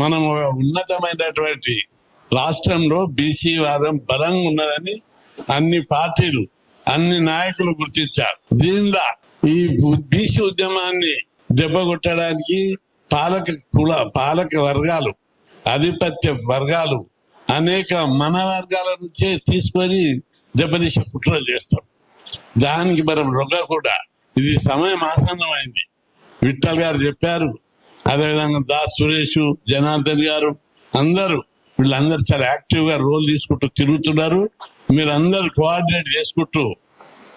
మనం ఒక ఉన్నతమైనటువంటి రాష్ట్రంలో బీసీ వాదం బలంగా ఉన్నదని అన్ని పార్టీలు అన్ని నాయకులు గుర్తించారు. దీనిలో ఈ బీసీ ఉద్యమాన్ని దెబ్బగొట్టడానికి పాలక కుల పాలక వర్గాలు ఆధిపత్య వర్గాలు అనేక మన వర్గాల నుంచే తీసుకొని దెబ్బతీసి కుట్ర చేస్తాం. దానికి మనం రొగ్గ కూడా. ఇది సమయం ఆసన్నమైంది. విఠల్ గారు చెప్పారు అదేవిధంగా దాస్ సురేష్ జనార్దన్ గారు అందరూ వీళ్ళందరూ చాలా యాక్టివ్గా రోల్ తీసుకుంటూ తిరుగుతున్నారు. మీరందరూ కోఆర్డినేట్ చేసుకుంటూ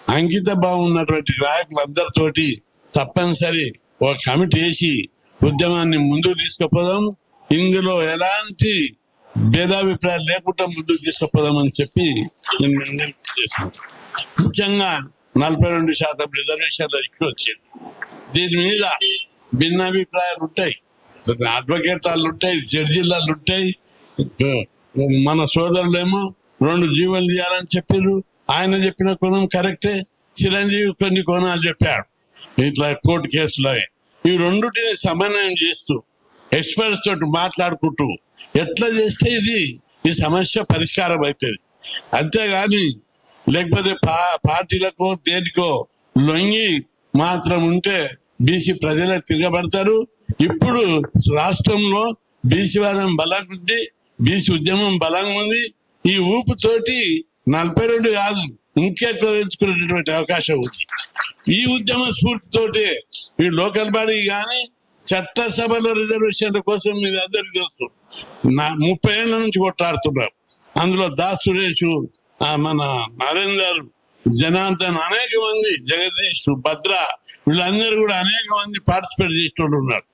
అంకిత భావం ఉన్నటువంటి నాయకులందరితోటి తప్పనిసరి ఒక కమిటీ వేసి ఉద్యమాన్ని ముందుకు తీసుకుపోదాం. ఇందులో ఎలాంటి భేదాభిప్రాయాలు లేకుండా ముందుకు తీసుకుపోదామని చెప్పి నేను ముఖ్యంగా నలభై రెండు శాతం రిజర్వేషన్లు ఇక్కడ వచ్చింది దీని మీద భిన్నాభిప్రాయాలు ఉంటాయి. అడ్వకేట్ వాళ్ళు ఉంటాయి జడ్జిలు ఉంటాయి. మన సోదరులేమో రెండు జీవోలు తీయాలని చెప్పారు ఆయన చెప్పిన కోణం కరెక్టే. చిరంజీవి కొన్ని కోణాలు చెప్పాడు. ఇట్లా కోర్టు కేసులో ఈ రెండుటిని సమన్వయం చేస్తూ ఎక్స్పర్ట్స్ తోటి మాట్లాడుకుంటూ ఎట్లా చేస్తే ఇది ఈ సమస్య పరిష్కారం అవుతుంది. అంతేగాని లేకపోతే పా పార్టీలకో దేనికో లొంగి మాత్రం ఉంటే బీసీ ప్రజలకు తిరగబడతారు. ఇప్పుడు రాష్ట్రంలో బీసీ వాదం బలంగా బీసీ ఉద్యమం బలంగా ఉంది. ఈ ఊపుతోటి నలభై రెండు కాదు ఇంకెక్కువ అవకాశం ఉంది. ఈ ఉద్యమ స్ఫూర్తితోటే ఈ లోకల్ బాడీ కానీ చట్టసభలో రిజర్వేషన్ల కోసం మీరు అందరికి తెలుసు. నా ముప్పై ఏళ్ళ నుంచి కొట్లాడుతున్నారు అందులో దాస్ సురేష్ మన నరేందర్ జనార్దన్ అనేక మంది జగదీష్ భద్ర వీళ్ళందరూ కూడా అనేక మంది పార్టిసిపేట్ చేసేటోళ్ళు ఉన్నారు.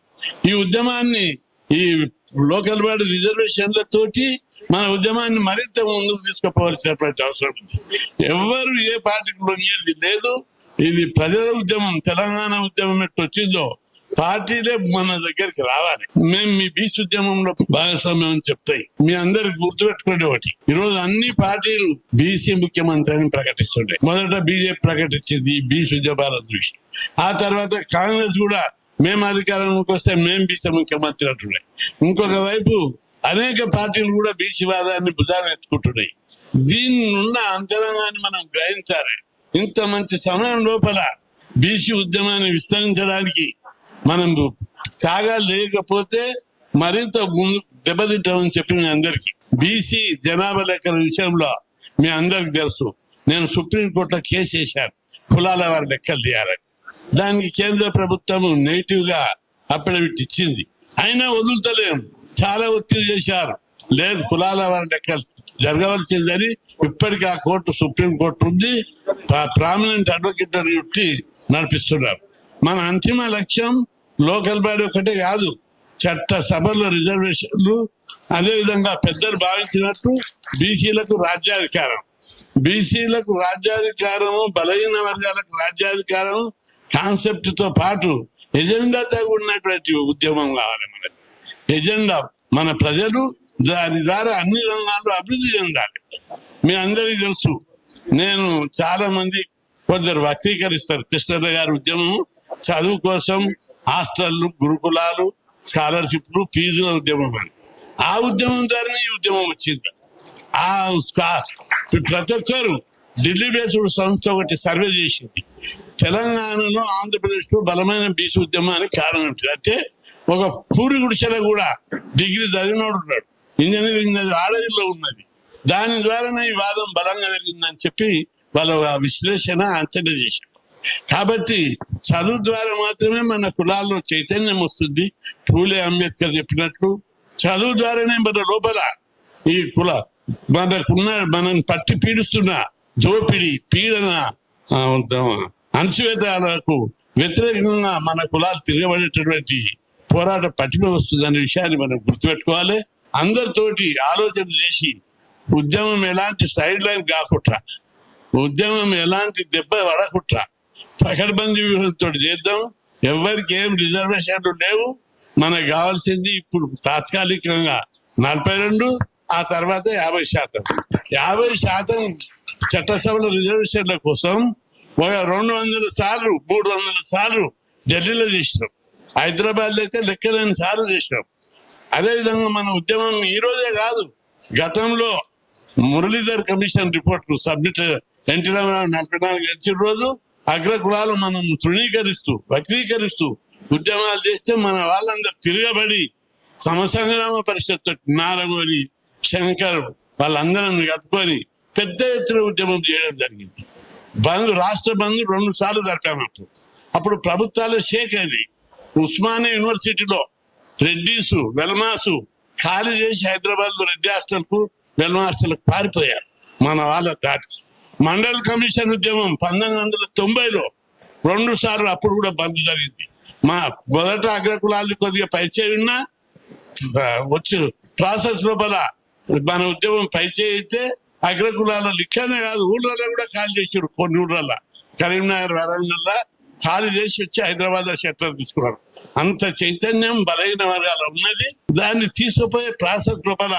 ఈ ఉద్యమాన్ని ఈ లోకల్ బాడీ రిజర్వేషన్లతోటి మన ఉద్యమాన్ని మరింత ముందుకు తీసుకుపోవాల్సినటువంటి అవసరం ఉంది. ఎవరు ఏ పార్టీకి లొంగేది లేదు. ఇది ప్రజల ఉద్యమం తెలంగాణ ఉద్యమం ఎట్టు వచ్చిందో పార్టీలే మన దగ్గరికి రావాలి. మేము మీ బీచ్ ఉద్యమంలో భాగస్వామ్యం అని చెప్తాయి. మీ అందరికి గుర్తుపెట్టుకునే ఒకటి. ఈ రోజు అన్ని పార్టీలు బీసీ ముఖ్యమంత్రి అని ప్రకటిస్తుండే. మొదట బీజేపీ ప్రకటించింది ఈ బీసీ ఉద్యమాల దృష్టి ఆ తర్వాత కాంగ్రెస్ కూడా మేము అధికారంలోకి వస్తే మేము బీసీ ముఖ్యమంత్రి అంటున్నాయి ఇంకొక వైపు అనేక పార్టీలు కూడా బీసీ వాదాన్ని భుజాన్ని ఎత్తుకుంటున్నాయి. దీని ఉన్న అంతరంగాన్ని మనం గ్రహించాలి. ఇంత మంచి సమయం లోపల బీసీ ఉద్యమాన్ని విస్తరించడానికి మనం త్యాగాలు లేకపోతే మరింత దెబ్బతింటామని చెప్పి మీ అందరికి. బీసీ జనాభా లెక్కల విషయంలో మీ అందరికి తెలుసు. నేను సుప్రీంకోర్టులో కేసు వేశాను. కులాల వారి లెక్కలు తీయాలని. దానికి కేంద్ర ప్రభుత్వం నెగిటివ్గా అప్పడవిట్ ఇచ్చింది. అయినా వదులుతలేము. చాలా ఒత్తిడి చేశారు. లేదు కులాల వారి లెక్కలు జరగవలసిందని ఇప్పటికీ ఆ కోర్టు సుప్రీం కోర్టు ఉంది ప్రామినెంట్ అడ్వకేట్ అని నడిపిస్తున్నారు. మన అంతిమ లక్ష్యం లోకల్ బాడీ ఒకటే కాదు చట్ట సభల్లో రిజర్వేషన్లు అదేవిధంగా పెద్దలు భావించినట్టు బీసీలకు రాజ్యాధికారం. బీసీలకు రాజ్యాధికారము బలహీన వర్గాలకు రాజ్యాధికారం కాన్సెప్ట్తో పాటు ఎజెండాతో ఉన్నటువంటి ఉద్యమం కావాలి మనకి. ఎజెండా మన ప్రజలు దాని ద్వారా అన్ని రంగాల్లో అభివృద్ధి చెందాలి. మీ అందరికీ తెలుసు నేను చాలా మంది కొందరు వక్రీకరిస్తారు కృష్ణన్న గారి ఉద్యమం చదువు కోసం హాస్టళ్ళు గురుకులాలు స్కాలర్షిప్లు ఫీజుల ఉద్యమం అని ఆ ఉద్యమం ద్వారానే ఈ ఉద్యమం వచ్చింది. ఆ ప్రతి ఒక్కరు ఢిల్లీ బేస్డ్ సంస్థ ఒకటి సర్వే చేసింది. తెలంగాణలో ఆంధ్రప్రదేశ్లో బలమైన బీసీ ఉద్యమానికి కారణం అంటే ఒక పూరి గుడిసెల కూడా డిగ్రీ చదివినోడు ఉన్నాడు. ఇంజనీరింగ్ చదివి ఆడవిలో ఉన్నది. దాని ద్వారానే ఈ వాదం బలంగా జరిగిందని చెప్పి వాళ్ళ విశ్లేషణ అంచనా చేశారు కాబట్టి చదువు ద్వారా మాత్రమే మన కులాల్లో చైతన్యం వస్తుంది. పూలే అంబేద్కర్ చెప్పినట్లు. చదువు ద్వారానే మన లోపల ఈ కుల మనకున్న మనం పట్టి పీడిస్తున్న దోపిడి పీడన ఆ, అణచివేతాలకు వ్యతిరేకంగా మన కులాలు తిరగబడేటటువంటి పోరాట పటిమ వస్తుంది అనే విషయాన్ని మనం గుర్తుపెట్టుకోవాలి. అందరితోటి ఆలోచన చేసి ఉద్యమం ఎలాంటి సైడ్ లైన్ కాకుండా ఉద్యమం ఎలాంటి దెబ్బ పడకుండా పకడ్బందీ వ్యూహంతో చేద్దాం. ఎవరికి ఏం రిజర్వేషన్లు లేవు. మనకు కావాల్సింది ఇప్పుడు తాత్కాలికంగా నలభై రెండు ఆ తర్వాత యాభై శాతం. యాభై శాతం చట్టసభల రిజర్వేషన్ల కోసం ఒక రెండు వందల సార్లు మూడు వందల సార్లు ఢిల్లీలో చేసినాం. హైదరాబాద్ అయితే లెక్కలేని సార్లు చేసినాం. అదేవిధంగా మన ఉద్యమం ఈ రోజే కాదు. గతంలో Muralidhar commission report submit N T Rama Rao నలభై నాలుగు రోజు అగ్రకులాలు మనం తృణీకరిస్తూ వక్రీకరిస్తూ ఉద్యమాలు చేస్తే మన వాళ్ళందరూ తిరగబడి సమసంగ్రామ పరిషత్ నారగోని శంకర్ వాళ్ళందరం కట్టుకొని పెద్ద ఎత్తున ఉద్యమం చేయడం జరిగింది. బంద్ రాష్ట్ర బంద్ రెండు సార్లు జరిపాము అప్పుడు. అప్పుడు ప్రభుత్వాలు షేక్ అని ఉస్మానియా యూనివర్సిటీలో రెడ్డిసు వెల్మాసు ఖాళీ చేసి హైదరాబాద్ రెడ్డి హాస్టల్కు వెల్మా పారిపోయారు. మన వాళ్ళ దాటి మండల్ కమిషన్ ఉద్యమం పంతొమ్మిది వందల తొంభైలో రెండు సార్లు అప్పుడు కూడా బంద్ జరిగింది. మా మొదట అగ్రకులాలు కొద్దిగా పరిచయం ఉన్నా ఆ, వచ్చి ప్రాసెస్ లోపల మన ఉద్యమం పైచేయితే అగ్రకులాల లిక్కనే కాదు ఊళ్ళలో కూడా ఖాళీ చేసారు కొన్ని ఊళ్ళల్లో కరీంనగర్ వరంగల్ ఖాళీ చేసి వచ్చి హైదరాబాద్లో షట్టర్ తీసుకున్నారు. అంత చైతన్యం బలహీన వర్గాలు ఉన్నది. దాన్ని తీసుకుపోయే ప్రాసెస్ లోపల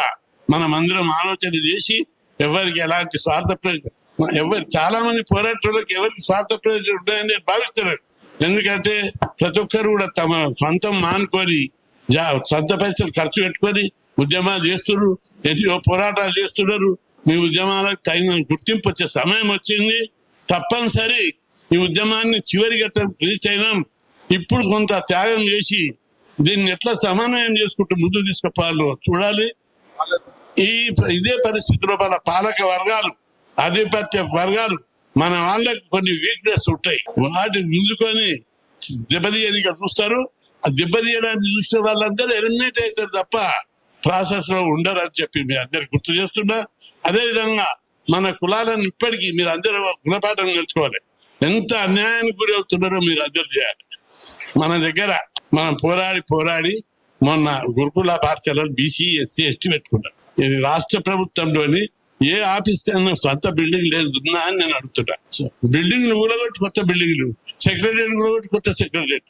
మనం అందరం ఆలోచన చేసి ఎవరికి ఎలాంటి స్వార్థ ప్రయోజనం ఎవరు చాలా మంది పోరాటాలకు ఎవరికి స్వార్థ ప్రయోజనం ఉంటాయని నేను భావిస్తున్నాను. ఎందుకంటే ప్రతి ఒక్కరు కూడా తమ సొంతం మానుకొని జా సొంత పైసలు ఖర్చు పెట్టుకొని ఉద్యమాలు చేస్తున్నారు. ఎన్నో పోరాటాలు చేస్తున్నారు. మీ ఉద్యమాలకు తగిన గుర్తింపు వచ్చే సమయం వచ్చింది. తప్పనిసరి ఈ ఉద్యమాన్ని చివరి గట్ట రీచ్ అయినాం ఇప్పుడు కొంత త్యాగం చేసి దీన్ని ఎట్లా సమన్వయం చేసుకుంటూ ముందుకు తీసుకుపోవాలో చూడాలి. ఈ ఇదే పరిస్థితిలో మన పాలక వర్గాలు ఆధిపత్య వర్గాలు మన వాళ్ళకి కొన్ని వీక్నెస్ ఉంటాయి. వాటిని ముందుకొని దెబ్బతీయనిగా చూస్తారు? ఆ దెబ్బతీయడానికి చూసిన వాళ్ళందరూ ఎలిమినేట్ అవుతారు తప్ప ప్రాసెస్లో ఉండరు అని చెప్పి మీ అందరు గుర్తు చేస్తున్నా. అదే విధంగా మన కులాలను ఇప్పటికీ మీరు అందరూ గుణపాఠం నేర్చుకోవాలి. ఎంత అన్యాయానికి గురి అవుతున్నారో మీరు అందరు చేయాలి. మన దగ్గర మనం పోరాడి పోరాడి మొన్న గురుకుల పాఠశాలలో బీసీ ఎస్సీ ఎస్టీ పెట్టుకున్నాం. ఇది రాష్ట్ర ప్రభుత్వంలోని ఏ ఆఫీస్ కైనా సొంత బిల్డింగ్ లేదు అని నేను అడుగుతున్నా. బిల్డింగ్ ఊలగొట్టి కొత్త బిల్డింగ్లు సెక్రటరియట్ ఊలగొట్టి కొత్త సెక్రటరియట్.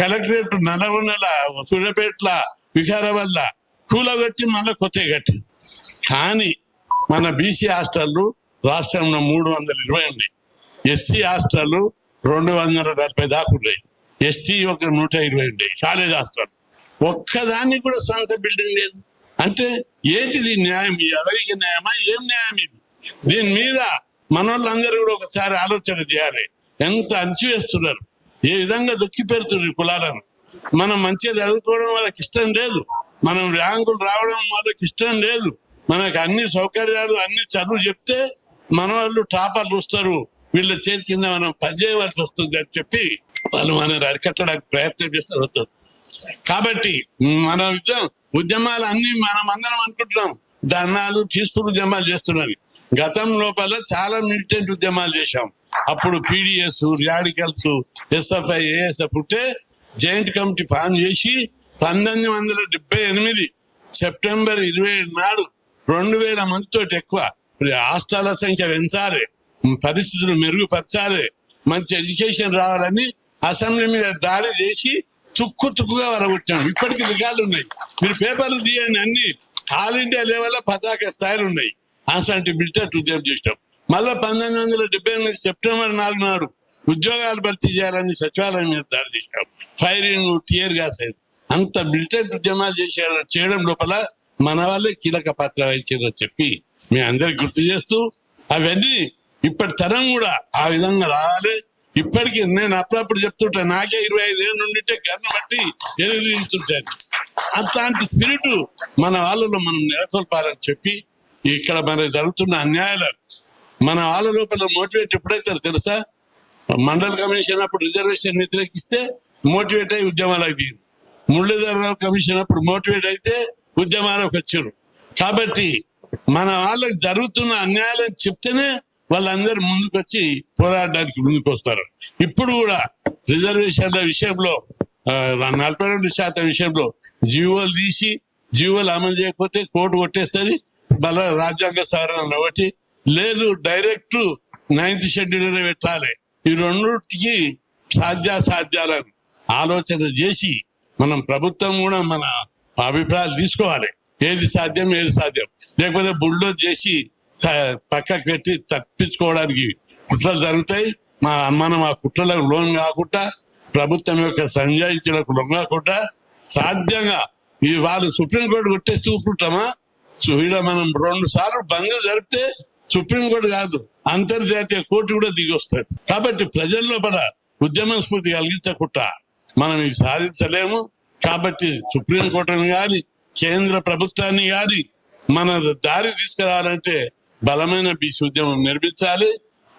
కలెక్టరేట్ నల్గొండల సూర్యాపేటల వికారాబాద్ కూలగొట్టి మళ్ళీ కొత్త కట్టి కానీ మన బీసీ హాస్టళ్ళు రాష్ట్రంలో మూడు వందల ఇరవై ఉన్నాయి. ఎస్సీ హాస్టళ్ళు రెండు వందల నలభై దాకా ఉన్నాయి. ఎస్టీ ఒక నూట ఇరవై ఉన్నాయి. College hostel. ఒక్కదానికి కూడా సొంత బిల్డింగ్ లేదు. అంటే ఏంటిది న్యాయం? ఈ అడవికి న్యాయమా? ఏం న్యాయం ఇది? దీని మీద మనోళ్ళందరూ కూడా ఒకసారి ఆలోచన చేయాలి. ఎంత అణచివేస్తున్నారు? ఏ విధంగా దుక్కి పెడుతున్నారు ఈ కులాలను? మనం మంచిగా చదువుకోవడం వాళ్ళకి ఇష్టం లేదు. మనం ర్యాంకులు రావడం వాళ్ళకి ఇష్టం లేదు. మనకు అన్ని సౌకర్యాలు అన్ని చదువు చెప్తే మన వాళ్ళు టాపర్లు వస్తారు. వీళ్ళ చేతి కింద మనం పనిచేయవలసి వస్తుంది అని చెప్పి వాళ్ళు మనల్ని అరికట్టడానికి ప్రయత్నం చేస్తారు. వద్దు. కాబట్టి మన ఉద్యమ ఉద్యమాలు అన్ని మనం అందరం అనుకుంటున్నాం. ధర్నాలు పీస్ఫుల్ ఉద్యమాలు చేస్తున్నాం గతం లోపల చాలా మిలిటెంట్ ఉద్యమాలు చేశాం. అప్పుడు P D S radicals S F I A S F ఉంటే జాయింట్ కమిటీ ఫామ్ చేసి పంతొమ్మిది వందల డెబ్బై ఎనిమిది సెప్టెంబర్ ఇరవై ఏడు నాడు రెండు వేల మందితో ఎక్కువ హాస్టల్ల సంఖ్య పెంచాలి. పరిస్థితులు మెరుగుపరచాలి. మంచి ఎడ్యుకేషన్ రావాలని అసెంబ్లీ మీద దాడి చేసి తుక్కు తుక్కుగా వరగొట్టాం ఇప్పటికి రికార్డులు ఉన్నాయి. మీరు పేపర్లు తీయండి అన్ని. ఆల్ ఇండియా లెవెల్ పతాక స్థాయిలు ఉన్నాయి. అసంటి బిల్టర్ ఉద్యమం చేసినాం. మళ్ళా పంతొమ్మిది వందల డెబ్బై ఎనిమిది సెప్టెంబర్ నాలుగు నాడు ఉద్యోగాలు భర్తీ చేయాలని సచివాలయం మీద దాడి చేసినాం. ఫైరింగ్ టీయర్ గ్యాస్ అయింది. అంత మిలిటెంట్ ఉద్యమాలు చేసే చేయడం లోపల మన వాళ్ళే కీలక పాత్ర వహించారని చెప్పి మీ అందరికి గుర్తు చేస్తూ అవన్నీ ఇప్పటి తరం కూడా ఆ విధంగా రావాలి. ఇప్పటికీ నేను అప్పుడప్పుడు చెప్తుంటా నాకే ఇరవై ఐదు ఏళ్ళు ఉండింటే గన్న బట్టి ఎదుగుతుంటాను అట్లాంటి స్పిరిట్ మన వాళ్ళలో మనం నెలకొల్పాలని చెప్పి ఇక్కడ మన జరుగుతున్న అన్యాయాలు మన వాళ్ళ లోపల మోటివేట్ ఎప్పుడైతారు తెలుసా? మండల కమిషన్ అప్పుడు రిజర్వేషన్ వ్యతిరేకిస్తే మోటివేట్ అయ్యి ఉద్యమాలకు దిగింది. మురళీధరరావు కమిషన్ అప్పుడు మోటివేట్ అయితే ఉద్యమాలకు వచ్చారు. కాబట్టి మన వాళ్ళకి జరుగుతున్న అన్యాయాలను చెప్తేనే వాళ్ళందరూ ముందుకొచ్చి పోరాడడానికి ముందుకు వస్తారు ఇప్పుడు కూడా రిజర్వేషన్ల విషయంలో నలభై రెండు శాతం విషయంలో జీవోలు తీసి జీవోలు అమలు చేయకపోతే కోర్టు కొట్టేస్తుంది మళ్ళా రాజ్యాంగ సవరణ ఒకటి. లేదు డైరెక్ట్ నైన్త్ షెడ్యూల్ పెట్టాలి. ఈ రెండుకి సాధ్యాసాధ్యాలను ఆలోచన చేసి మనం ప్రభుత్వం కూడా మన అభిప్రాయాలు తీసుకోవాలి. ఏది సాధ్యం ఏది సాధ్యం. లేకపోతే బుల్డోజ్ చేసి పక్కకు పెట్టి తప్పించుకోవడానికి కుట్రలు జరుగుతాయి. మా మనం ఆ కుట్రలకు లోన్ కాకుండా ప్రభుత్వం యొక్క సంజాయించులకు లోన్ కాకుండా సాధ్యంగా ఈ వాళ్ళు సుప్రీంకోర్టు కొట్టేసి చూసుకుంటామా సో ఈడ మనం రెండు సార్లు బంద్ జరిపితే సుప్రీంకోర్టు కాదు అంతర్జాతీయ కోర్టు కూడా దిగి కాబట్టి ప్రజల్లో మన ఉద్యమ స్ఫూర్తి కలిగించకుండా మనం ఇది సాధించలేము. కాబట్టి సుప్రీంకోర్టుని కానీ కేంద్ర ప్రభుత్వాన్ని కానీ మన దారి తీసుకురావాలంటే బలమైన బీసీ ఉద్యమం నిర్మించాలి.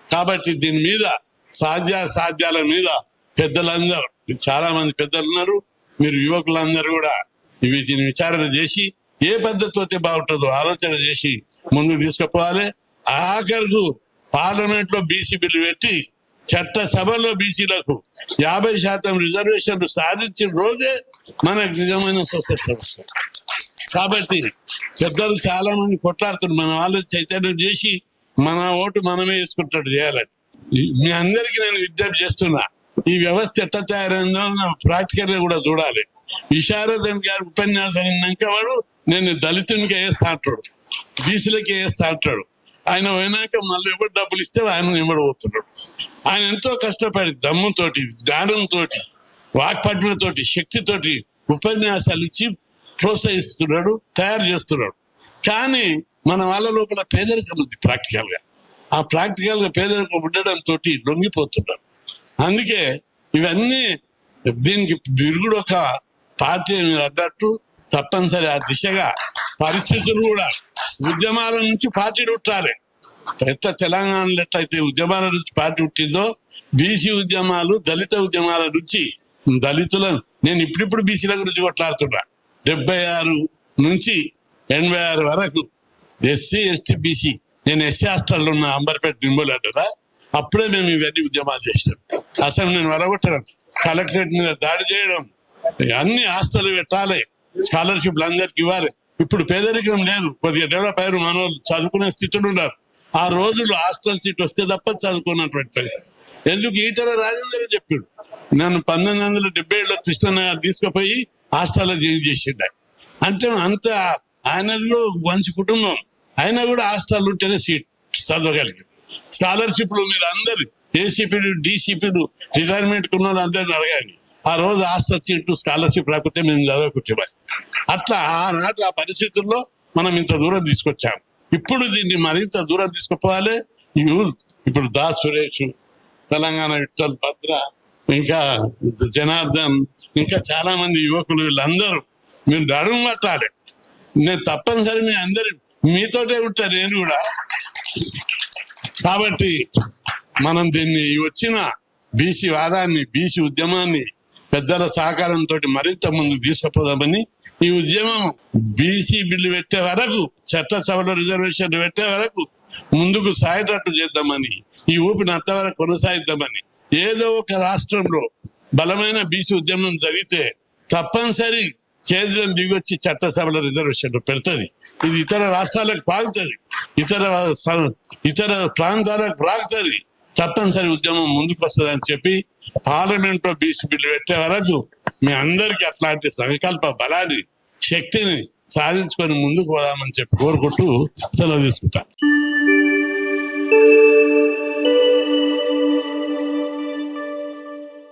కాబట్టి దీని మీద సాధ్య సాధ్యాల మీద పెద్దలందరూ చాలా మంది పెద్దలు ఉన్నారు మీరు యువకులందరూ కూడా వీటిని విచారణ చేసి ఏ పద్ధతి బాగుంటుందో ఆలోచన చేసి ముందుకు తీసుకుపోవాలి. ఆఖరుకు పార్లమెంట్లో బీసీ బిల్లు పెట్టి చట్ట సభలో బీసీలకు యాభై శాతం రిజర్వేషన్లు సాధించిన రోజే మనకు నిజమైన సొసైటీ కాబట్టి పెద్దలు చాలా మంది కొట్లాడుతున్నారు. మన వాళ్ళు చైతన్యం చేసి మన ఓటు మనమే వేసుకుంటాడు చేయాలని. మీ అందరికీ నేను విజ్ఞప్తి చేస్తున్నా. ఈ వ్యవస్థ ఎట్లా తయారైందో ప్రాక్టికల్ కూడా చూడాలి. విశారదన్ గారి ఉపన్యాసం విన్నాక వాడు నేను దళితునికి వేస్తా అంటాడు. బీసీలకి వేస్తా అంటాడు. ఆయన పోయినాక మళ్ళీ ఎవరు డబ్బులు ఇస్తే ఆయన ఇవ్వడబోతున్నాడు ఆయన ఎంతో కష్టపడి దమ్ముతోటి జ్ఞానంతో వాక్పట్నంతోటి శక్తితోటి ఉపన్యాసాలు ఇచ్చి ప్రోత్సహిస్తున్నాడు తయారు చేస్తున్నాడు. కానీ మన వాళ్ళ లోపల పేదరికం ఉంది ప్రాక్టికల్గా ఆ ప్రాక్టికల్గా పేదరికం ఉండడం తోటి లొంగిపోతున్నారు. అందుకే ఇవన్నీ దీనికి బిరుగుడు ఒక పార్టీ మీరు అన్నట్టు తప్పనిసరి ఆ దిశగా పరిస్థితులు కూడా ఉద్యమాల నుంచి పార్టీ ఉట్టాలి ఎట్లా తెలంగాణలో ఎట్లయితే ఉద్యమాల నుంచి పార్టీ పుట్టిందో బీసీ ఉద్యమాలు దళిత ఉద్యమాల నుంచి దళితులను నేను ఇప్పుడిప్పుడు బీసీల గురించి కొట్లాడుతున్నా. డెబ్బై ఆరు నుంచి ఎనభై ఆరు వరకు S C S T B C. నేను ఎస్సీ హాస్టల్లో ఉన్న అంబర్పేట నిమ్మలు అంటారా? అప్పుడే మేము ఇవన్నీ ఉద్యమాలు చేసినాం. అసలు నేను వరగొట్టడం కలెక్టరేట్ మీద దాడి చేయడం అన్ని హాస్టల్ పెట్టాలి. స్కాలర్షిప్లు అందరికి ఇవ్వాలి. ఇప్పుడు పేదరికం లేదు. కొద్దిగా డెవలప్ అయ్యారు మన వాళ్ళు చదువుకునే స్థితిలో ఉన్నారు. ఆ రోజుల్లో హాస్టల్ సీట్ వస్తే తప్ప చదువుకున్నటువంటి పరిస్థితి. ఎందుకు? ఈటల రాజేందర్ చెప్పాడు. నన్ను పంతొమ్మిది వందల డెబ్బై ఏడులో కృష్ణనగర్ తీసుకుపోయి హాస్టల్లో జాయిన్ చేసిండు? అంటే అంత ఆయన కూడా మంచి కుటుంబం. అయినా కూడా హాస్టల్ ఉంటేనే సీట్ చదవగలిగాడు. స్కాలర్షిప్లు మీరు అందరు ఏసీపీలు డీసీపీలు రిటైర్మెంట్ ఉన్న వాళ్ళు అందరిని అడగండి. ఆ రోజు హాస్టల్ సీట్లు స్కాలర్షిప్ రాకపోతే మేము చదవకుంటున్నాం అట్లా ఆనాటి ఆ పరిస్థితుల్లో మనం ఇంత దూరం తీసుకొచ్చాం. ఇప్పుడు దీన్ని మరింత దూరం తీసుకుపోవాలి. యూత్ ఇప్పుడు దా సురేష్ తెలంగాణ విఠల్ భద్ర ఇంకా జనార్దన్ ఇంకా చాలా మంది యువకులు వీళ్ళందరూ మీరు నడుము పట్టాలి నేను తప్పనిసరి మీ అందరి మీతోటే ఉంటా నేను కూడా. కాబట్టి మనం దీన్ని వచ్చిన బీసీ వాదాన్ని బీసీ ఉద్యమాన్ని పెద్దల సహకారంతో మరింత ముందుకు తీసుకుపోదామని ఈ ఉద్యమం బీసీ బిల్లు పెట్టే వరకు చట్టసభలో రిజర్వేషన్ పెట్టే వరకు ముందుకు సాగేటట్టు చేద్దామని ఈ ఊపిని అంతవరకు కొనసాగిద్దామని ఏదో ఒక రాష్ట్రంలో బలమైన బీసీ ఉద్యమం జరిగితే తప్పనిసరి కేంద్రం దిగొచ్చి చట్టసభలో రిజర్వేషన్ పెడుతుంది. ఇది ఇతర రాష్ట్రాలకు పాగుతుంది ఇతర ఇతర ప్రాంతాలకు ప్రాగుతుంది తప్పనిసరి ఉద్యమం ముందుకు వస్తుంది అని చెప్పి పార్లమెంట్లో బీసీ బిల్లు పెట్టే వరకు మీ అందరికి అట్లాంటి సంకల్ప బలాన్ని శక్తిని సాధించుకొని ముందుకు పోదామని చెప్పి కోరుకుంటూ సెలవు తీసుకుంటాను.